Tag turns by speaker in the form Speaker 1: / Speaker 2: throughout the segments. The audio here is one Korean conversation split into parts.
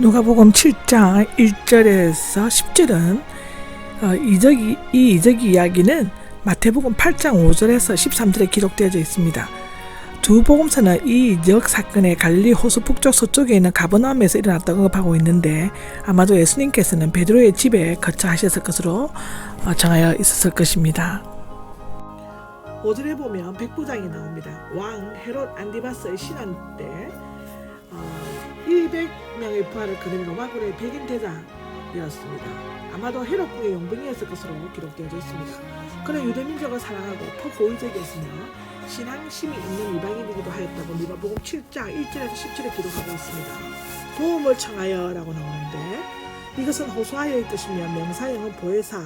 Speaker 1: 누가복음 7장 1절에서 10절은 어, 이적이, 이 이적 이야기는 마태복음 8장 5절에서 13절에 기록되어져 있습니다. 두 복음서는 이 이적 사건의 갈릴리 호수 북쪽 서쪽에 있는 가버나움에서 일어났다고 언급하고 있는데 아마도 예수님께서는 베드로의 집에 거처하셨을 것으로 어, 정하여 있었을 것입니다. 5절에 보면 백부장이 나옵니다. 왕 헤롯 안디바스의 신한 때 어, 100명의 부하를 거느린 로마군의 백인 대장이었습니다. 아마도 헤롯국의 용병이었을 것으로 기록되어져 있습니다. 그는 유대 민족을 사랑하고 포고의적이었으며 신앙심이 있는 이방인이기도 하였다고 누가복음 7장 1절에서 10절에 기록하고 있습니다. 도움을 청하여라고 나오는데 이것은 호소하여의 뜻이며 명사형은 보혜사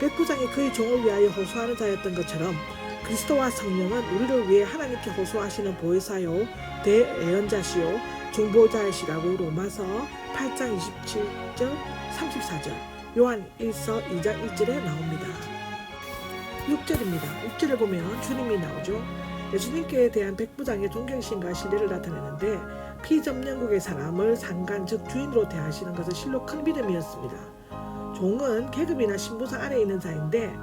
Speaker 1: 백부장이 그의 종을 위하여 호소하는 자였던 것처럼 그리스도와 성령은 우리를 위해 하나님께 호소하시는 보혜사요 대예언자시요 중보자이시라고 로마서 8장 27절 34절 요한 1서 2장 1절에 나옵니다. 6절입니다. 6절에 보면 주님이 나오죠. 예수님께 대한 백부장의 존경심과 신뢰를 나타내는데 피점령국의 사람을 상관 즉 주인으로 대하시는 것은 실로 큰 믿음이었습니다. 종은 계급이나 신분상 아래 있는 자인데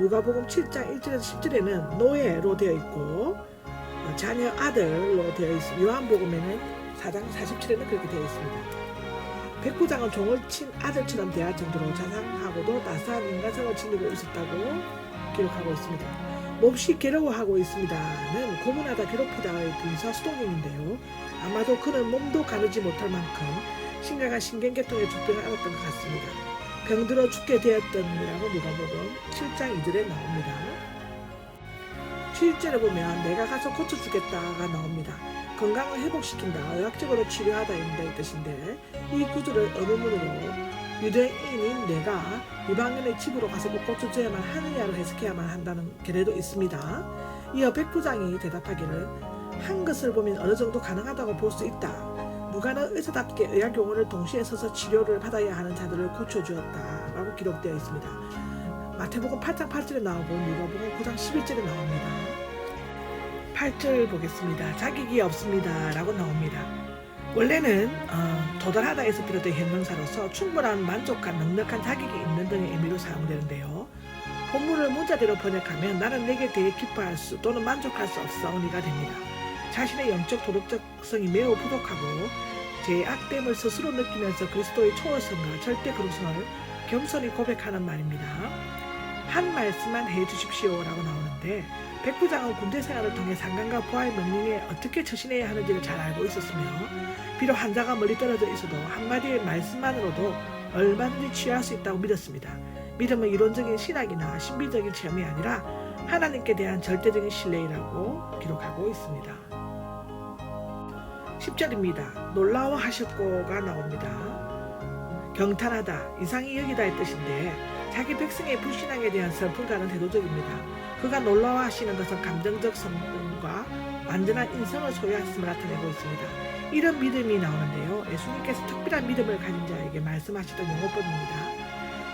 Speaker 1: 누가복음 7장 1절에서 10절에는 노예로 되어 있고 어, 자녀 아들로 되어 있습니다. 요한복음에는 4장 47에는 그렇게 되어 있습니다. 백부장은 종을 친 아들처럼 대할 정도로 자상하고도 따스한 인간성을 지니고 있었다고 기록하고 있습니다. 몹시 괴로워하고 있습니다는 고문하다 괴롭히다의 분사 수동형인데요. 아마도 그는 몸도 가누지 못할 만큼 심각한 신경계통의疾병을 앓았던 것 같습니다. 병들어 죽게 되었더니라고 누가복음 7장 2절에 나옵니다. 7절에 보면 내가 가서 고쳐주겠다가 나옵니다. 건강을 회복시킨다, 의학적으로 치료하다인데 이 뜻인데 이 구절을 어문으로 유대인인 내가 이방인의 집으로 가서 꼭 고쳐줘야만 하느냐로 해석해야만 한다는 견해도 있습니다. 이어 백부장이 대답하기를 한 것을 보면 어느 정도 가능하다고 볼 수 있다. 누가는 의사답게 의학 용어를 동시에 써서 치료를 받아야 하는 자들을 고쳐주었다라고 기록되어 있습니다. 마태복음 8장 8절에 나오고 누가복음 9장 11절에 나옵니다. 8절 보겠습니다. 자격이 없습니다 라고 나옵니다. 원래는 어, 도달하다에서 비롯된 현명사로서 충분한 만족한 넉넉한 자격이 있는 등의 의미로 사용되는데요. 본문을 문자대로 번역하면 나는 내게 대해 기뻐할 수 또는 만족할 수 없사오니가 됩니다. 자신의 영적 도덕적성이 매우 부족하고 제 악됨을 스스로 느끼면서 그리스도의 초월성과 절대 거룩성을 겸손히 고백하는 말입니다. 한 말씀만 해주십시오라고 나오는데 백부장은 군대 생활을 통해 상관과 부하의 명령에 어떻게 처신해야 하는지를 잘 알고 있었으며 비록 환자가 멀리 떨어져 있어도 한마디의 말씀만으로도 얼마든지 취할 수 있다고 믿었습니다. 믿음은 이론적인 신학이나 신비적인 체험이 아니라 하나님께 대한 절대적인 신뢰이라고 기록하고 있습니다. 10절입니다. 놀라워하셨고가 나옵니다. 경탄하다, 이상히 여기다의 뜻인데 자기 백성의 불신앙에 대한 슬픔과는 대도적입니다. 그가 놀라워하시는 것은 감정적 성품과 완전한 인성을 소유했음을 나타내고 있습니다. 이런 믿음이 나오는데요. 예수님께서 특별한 믿음을 가진 자에게 말씀하시던 용어법입니다.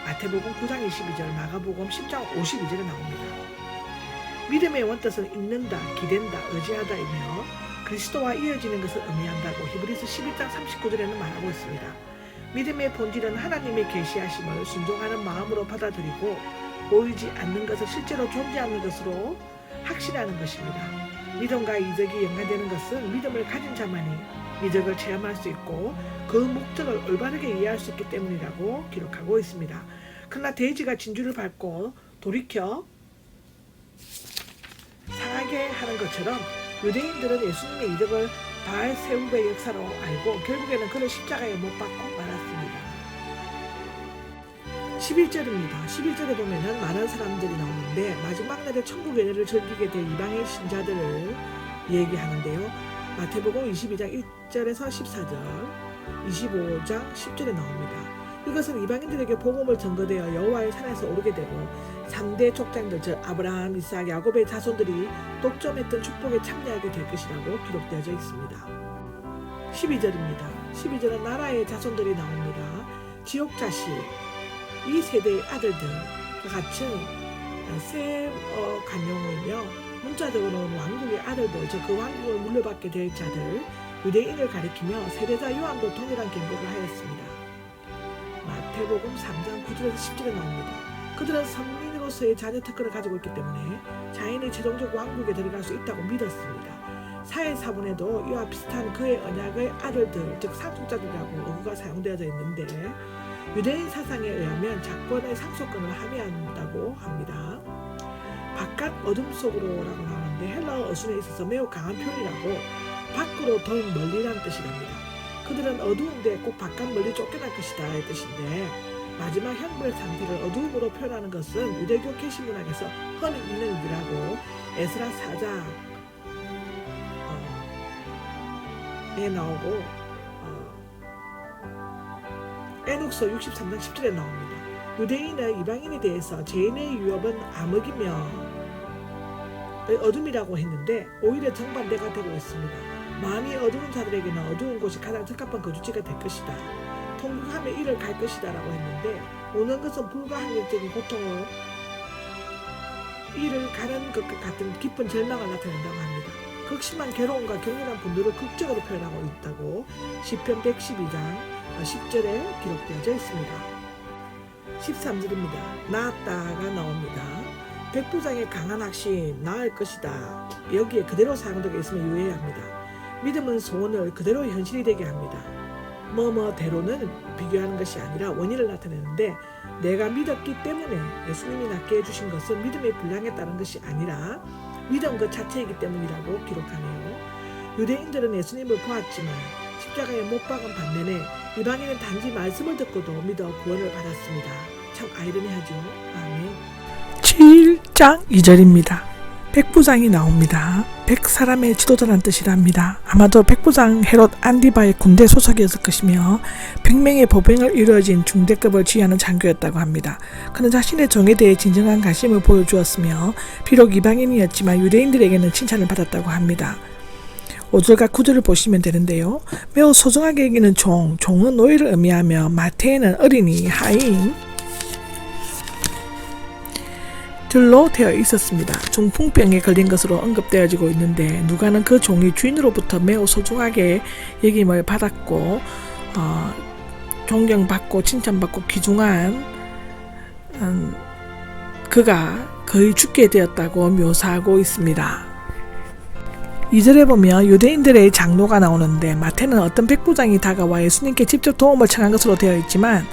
Speaker 1: 마태복음 9장 22절, 마가복음 10장 52절에 나옵니다. 믿음의 원뜻은 읽는다, 기댄다, 의지하다이며 그리스도와 이어지는 것을 의미한다고 히브리서 11장 39절에는 말하고 있습니다. 믿음의 본질은 하나님의 계시하심을 순종하는 마음으로 받아들이고 보이지 않는 것을 실제로 존재하는 것으로 확신하는 것입니다. 믿음과 이적이 연관되는 것은 믿음을 가진 자만이 이적을 체험할 수 있고 그 목적을 올바르게 이해할 수 있기 때문이라고 기록하고 있습니다. 그러나 돼지가 진주를 밟고 돌이켜 상하게 하는 것처럼 유대인들은 예수님의 이적을 바알 세우의 역사로 알고 결국에는 그를 십자가에 못 박고 말았습니다. 11절입니다. 11절에 보면은 많은 사람들이 나오는데 마지막 날에 천국 연회를 즐기게 될 이방의 신자들을 얘기하는데요. 마태복음 22장 1절에서 14절, 25장 10절에 나옵니다. 이것은 이방인들에게 복음을 전거되어 여호와의 산에서 오르게 되고 3대 족장들 즉 아브라함, 이삭, 야곱의 자손들이 독점했던 축복에 참여하게 될 것이라고 기록되어져 있습니다. 12절입니다. 12절은 나라의 자손들이 나옵니다. 지옥 자식, 이 세대의 아들들과 같은 셈 간용이며 문자적으로는 왕국의 아들들, 즉 그 왕국을 물려받게 될 자들, 유대인을 가리키며 세례자 요한도 동일한 경고를 하였습니다. 마태복음 3장 9절에서 10절에 나옵니다. 그들은 선민으로서의 자녀 특권을 가지고 있기 때문에 자인의 최종적 왕국에 들어갈 수 있다고 믿었습니다. 사회 사본에도 이와 비슷한 그의 언약의 아들들, 즉 상속자들이라고 어구가 사용되어져 있는데 유대인 사상에 의하면 작권의 상속권을 함의한다고 합니다. 바깥 어둠 속으로라고 나오는데 헬라어 어순에 있어서 매우 강한 표현이라고 밖으로 더 멀리라는 뜻이랍니다. 그들은 어두운데 꼭 바깥 멀리 쫓겨날 것이다 의 뜻인데 마지막 형벌 상태를 어두움으로 표현하는 것은 유대교 개신 문학에서 흔히 있는 일이라고 에스라 4장 에 나오고 어, 에녹서 63장 10절에 나옵니다. 유대인은 이방인에 대해서 죄인의 유업은 암흑이며 어둠이라고 했는데 오히려 정반대가 되고 있습니다. 마음이 어두운 자들에게는 어두운 곳이 가장 적합한 거주지가 될 것이다. 통곡하며 이를 갈 것이다 라고 했는데 오는 것은 불가항력적인 고통을 이를 가는 것과 같은 깊은 절망을 나타낸다고 합니다. 극심한 괴로움과 격렬한 분노를 극적으로 표현하고 있다고 시편 112장 10절에 기록되어져 있습니다. 13절입니다. 나았다가 나옵니다. 백부장의 강한 확신 나을 것이다. 여기에 그대로 사용되고 있음을 유의해야 합니다. 믿음은 소원을 그대로 현실이 되게 합니다. 뭐뭐대로는 비교하는 것이 아니라 원인을 나타내는데 내가 믿었기 때문에 예수님이 낫게 해주신 것은 믿음의 분량에 따른 것이 아니라 믿음 그 자체이기 때문이라고 기록하네요. 유대인들은 예수님을 보았지만 십자가에 못 박은 반면에 이방인은 단지 말씀을 듣고도 믿어 구원을 받았습니다. 참 아이러니하죠. 아멘. 7장 2절입니다. 백부장이 나옵니다. 백사람의 지도자란 뜻이랍니다. 아마도 백부장 헤롯 안디바의 군대 소속이었을 것이며 백명의 보병을 이루어진 중대급을 지휘하는 장교였다고 합니다. 그는 자신의 종에 대해 진정한 관심을 보여주었으며 비록 이방인이었지만 유대인들에게는 칭찬을 받았다고 합니다. 5절과 9절을 보시면 되는데요. 매우 소중하게 여기는 종, 종은 노예를 의미하며 마태에는 어린이, 하인, 들로 되어 있었습니다. 중풍병에 걸린 것으로 언급되어지고 있는데 누가는 그 종이 주인으로부터 매우 소중하게 여김을 받았고 어, 존경받고 칭찬받고 귀중한 음, 그가 거의 죽게 되었다고 묘사하고 있습니다. 2절에 보면 유대인들의 장로가 나오는데 마태는 어떤 백부장이 다가와 예수님께 직접 도움을 청한 것으로 되어 있지만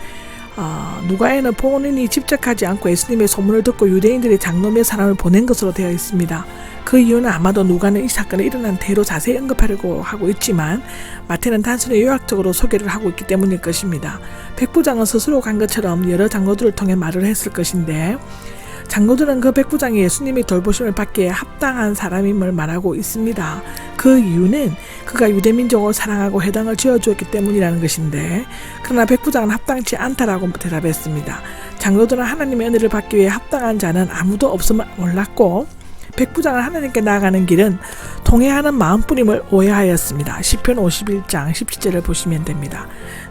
Speaker 1: 어, 누가에는 본인이 직접 하지 않고 예수님의 소문을 듣고 유대인들의 장로 몇 사람을 보낸 것으로 되어 있습니다. 그 이유는 아마도 누가는 이 사건이 일어난 대로 자세히 언급하려고 하고 있지만 마태는 단순히 요약적으로 소개를 하고 있기 때문일 것입니다. 백부장은 스스로 간 것처럼 여러 장로들을 통해 말을 했을 것인데 장로들은 그 백부장이 예수님의 돌보심을 받기에 합당한 사람임을 말하고 있습니다. 그 이유는 그가 유대민족을 사랑하고 해당을 지어주었기 때문이라는 것인데 그러나 백부장은 합당치 않다라고 대답했습니다. 장로들은 하나님의 은혜를 받기 위해 합당한 자는 아무도 없음을 몰랐고 백부장은 하나님께 나아가는 길은 통해하는 마음뿐임을 오해하였습니다. 시편 51장 17절을 보시면 됩니다.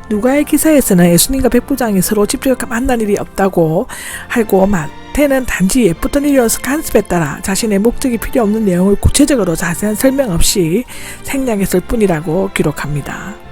Speaker 1: 누가의 기사에서는 예수님과 백부장이 서로 직접 만난 일이 없다고 하고 마태는 단지 예쁘던 일이어서 간습에 따라 자신의 목적이 필요 없는 내용을 구체적으로 자세한 설명 없이 생략했을 뿐이라고 기록합니다.